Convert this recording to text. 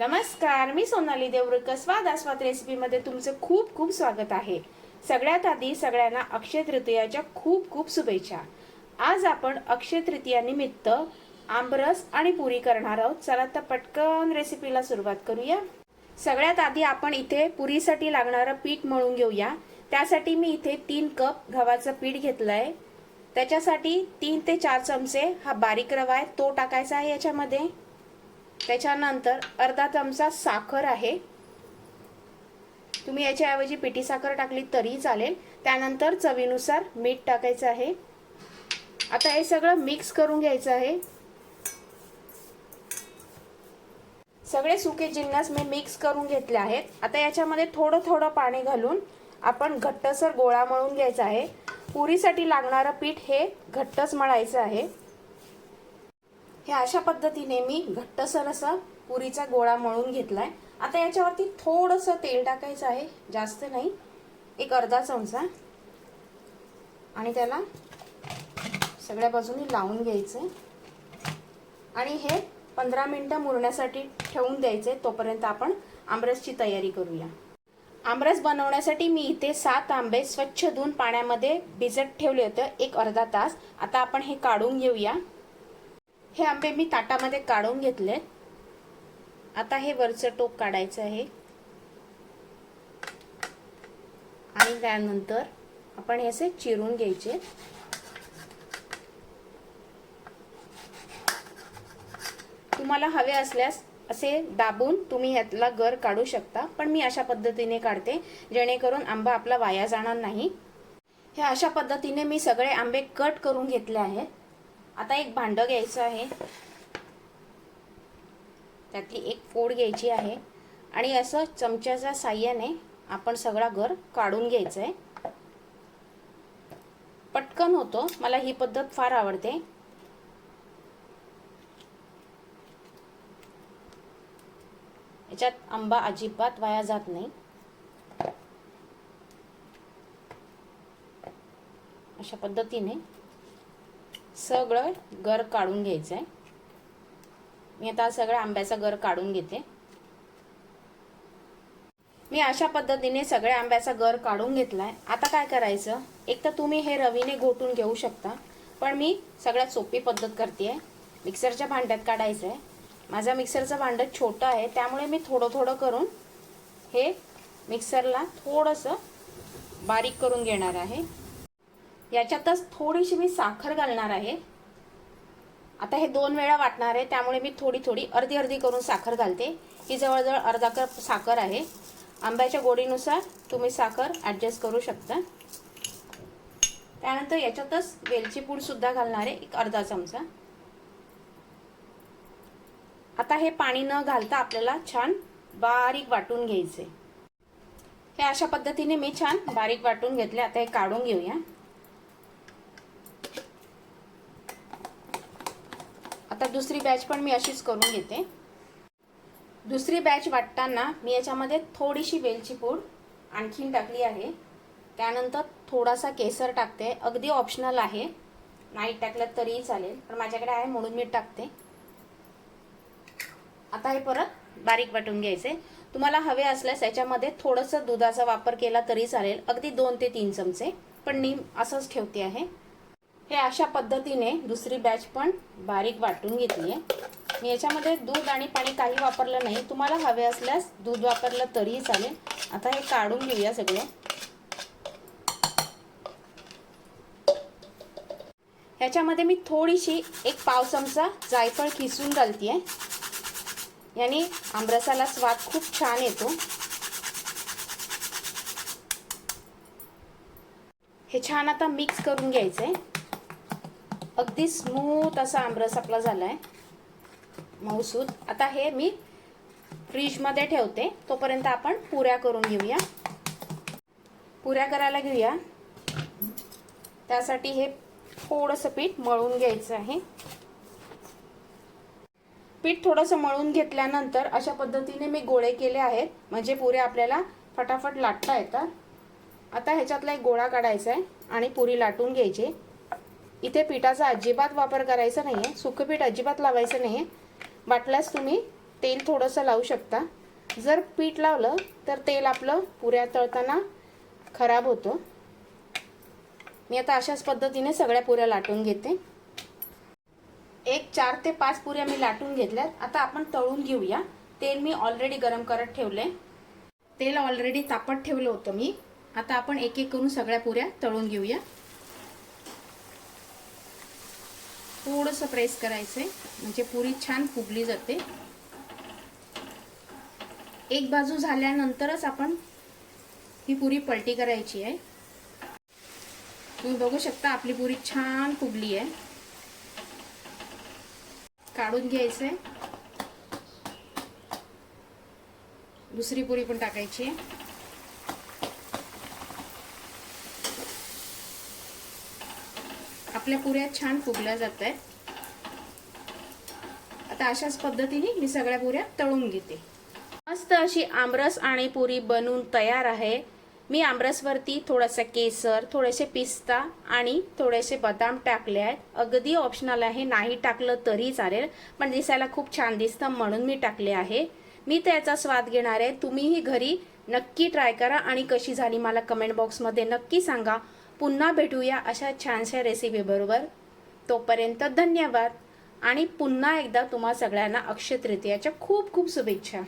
नमस्कार मी सोनाली देवरुकर स्वाद आस्वाद रेसिपीमध्ये तुमचं खूप खूप स्वागत आहे. सगळ्यात आधी सगळ्यांना अक्षय तृतीयाच्या खूप खूप शुभेच्छा. आज आपण अक्षय तृतीयानिमित्त आंबरस आणि पुरी करणार आहोत. चला तर पटकन रेसिपीला सुरुवात करूया. सगळ्यात आधी आपण इथे पुरीसाठी लागणारं पीठ मळून घेऊया. त्यासाठी मी इथे तीन कप गव्हाचं पीठ घेतलं आहे त्याच्यासाठी तीन ते चार चमचे हा बारीक रवा आहे. तो टाकायचा आहे याच्यामध्ये. त्याच्यानंतर अर्धा चमचा साखर आहे. तुम्ही याच्याऐवजी पिठी साखर टाकली तरी चालेल. त्यानंतर चवीनुसार मीठ टाकायचं आहे. आता हे सगळं मिक्स करून घ्यायचं आहे. सगळे सुके जिन्नस मी मिक्स करून घेतले आहेत. आता याच्यामध्ये थोडं थोडं पाणी घालून आपण घट्टसर गोळा मळून घ्यायचा आहे. पुरीसाठी लागणारं पीठ हे घट्टच मळायचं आहे. हे अशा पद्धतीने मी घट्टसर असा पुरीचा गोळा मळून घेतलाय. आता याच्यावरती थोडंसं तेल टाकायचं आहे जास्त नाही. एक अर्धा चमचा. आणि त्याला सगळ्या बाजूनी लावून घ्यायचं आणि हे पंधरा मिनटं मुरण्यासाठी ठेवून द्यायचे तोपर्यंत आपण आमरसची तयारी करूया. आमरस बनवण्यासाठी मी इथे सात आंबे स्वच्छ धुवून पाण्यामध्ये भिजत ठेवले होते एक अर्धा तास. आता आपण हे काढून घेऊया. हे आंबे मी ताटामध्ये काढून घेतले. आता हे वरचं टोक काढायचं आहे. आणि त्यानंतर आपण हे असे चिरून घ्यायचे. तुम्हाला हवे असल्यास असे दाबून तुम्ही ह्यातला गर काढू शकता पण मी अशा पद्धतीने काढते जेणेकरून आंबा आपला वाया जाणार नाही. हे अशा पद्धतीने मी सगळे आंबे कट करून घेतले आहेत आता एक भांडं घ्यायचं आहे. त्यातली एक फोड घ्यायची आहे. आणि असं चमच्याच्या साह्याने आपण सगळा घर काढून घ्यायचं आहे पटकन होतो. मला ही पद्धत फार आवडते. याच्यात आंबा अजिबात वाया जात नाही. अशा पद्धतीने सगळं गर काढून घ्यायचं आहे मी आता सगळं आंब्याचा गर काढून घेते. मी अशा पद्धतीने सगळ्या आंब्याचा गर काढून घेतला आहे आता काय करायचं? एक तर तुम्ही हे रवीने घोटून घेऊ शकता पण मी सगळ्यात सोपी पद्धत करते आहे मिक्सरच्या भांड्यात काढायचं आहे माझं मिक्सरचं भांडं छोटं आहे त्यामुळे मी थोडं थोडं करून हे मिक्सरला थोडंसं बारीक करून घेणार आहे. याच्यातच थोडीशी मी साखर घालणार आहे. आता हे दोन वेळा वाटणार आहे त्यामुळे मी थोडी थोडी अर्धी अर्धी करून साखर घालते. ही जवळजवळ अर्धा कप साखर आहे. आंब्याच्या गोडीनुसार तुम्ही साखर ॲडजस्ट करू शकता. त्यानंतर याच्यातच वेलची घालणार आहे एक अर्धा चमचा. आता हे पाणी न घालता आपल्याला छान बारीक वाटून घ्यायचे. हे अशा पद्धतीने मी छान बारीक वाटून घेतले. आता हे काढून घेऊया. आता दुसरी बॅच पण मी अशीच करून घेते. दुसरी बॅच वाटताना मी याच्यामध्ये थोडीशी वेलची पूड आणखीन टाकली आहे. त्यानंतर थोडासा केसर टाकते. अगदी ऑप्शनल आहे. नाही टाकलं तरीही चालेल. पण माझ्याकडे आहे म्हणून मी टाकते. आता हे परत बारीक वाटून घ्यायचे. तुम्हाला हवे असल्यास याच्यामध्ये थोडंसं दुधाचा वापर केला तरी चालेल. अगदी दोन ते तीन चमचे. पण मी असंच ठेवते आहे. हे अशा पद्धतीने दुसरी बॅच पण बारीक वाटून घेतली आहे मी याच्यामध्ये दूध आणि पाणी काही वापरलं नाही. तुम्हाला हवे असल्यास दूध वापरलं तरीही चालेल. आता हे काढून घेऊया सगळं. ह्याच्यामध्ये मी थोडीशी एक पाव चमचा जायफळ खिसून घालते आहे याने आमरसाला स्वाद खूप छान येतो. हे छान आता मिक्स करून घ्यायचं आहे अगदी स्मूथ असा आमरस आपला झाला आहे मऊसूद. आता हे मी फ्रीजमध्ये ठेवते. तोपर्यंत आपण पुऱ्या करून घेऊया. पुऱ्या करायला घेऊया. त्यासाठी हे थोडंसं पीठ मळून घ्यायचं आहे. पीठ थोडंसं मळून घेतल्यानंतर अशा पद्धतीने मी गोळे केले आहेत. म्हणजे पुरे आपल्याला फटाफट लाटता येतात. आता ह्याच्यातला एक गोळा काढायचा आहे आणि पुरी लाटून घ्यायची. इथे पिठाचा अजिबात वापर करायचा नाही आहे सुकं पीठ अजिबात लावायचं नाही आहे वाटल्यास तुम्ही तेल थोडंसं लावू शकता. जर पीठ लावलं तर तेल आपलं पुऱ्या तळताना खराब होतं. मी आता अशाच पद्धतीने सगळ्या पुऱ्या लाटून घेते. एक चार ते पाच पुऱ्या मी लाटून घेतल्यात. आता आपण तळून घेऊया. तेल मी ऑलरेडी गरम करत ठेवले तेल ऑलरेडी तापत ठेवलं होतं मी. आता आपण एक एक करून सगळ्या पुऱ्या तळून घेऊया. थोडंसं प्रेस करायचंय. म्हणजे पुरी छान फुगली जाते. एक बाजू झाल्यानंतरच आपण ही पुरी पलटी करायची आहे. तुम्ही बघू शकता आपली पुरी छान फुगली आहे. काढून घ्यायचंय. दुसरी पुरी पण टाकायची आहे. आपल्या पुऱ्या छान फुगल्या जात आहेत आता अशाच पद्धतीने मी सगळ्या पुऱ्या तळून घेते. मस्त अशी आमरस आणि पुरी बनवून तयार आहे. मी आमरसवरती थोडासा केसर थोडेसे पिस्ता आणि थोडेसे बदाम टाकले आहेत. अगदी ऑप्शनल आहे नाही टाकलं तरी चालेल पण दिसायला खूप छान दिसतं म्हणून मी टाकले आहे. मी त्याचा स्वाद घेणार आहे. तुम्हीही घरी नक्की ट्राय करा आणि कशी झाली मला कमेंट बॉक्समध्ये नक्की सांगा. पुन्हा भेटूया अशा छानशा रेसिपीबरोबर तोपर्यंत धन्यवाद. आणि पुन्हा एकदा तुम्हा सगळ्यांना अक्षय तृतीयाच्या खूप खूप शुभेच्छा.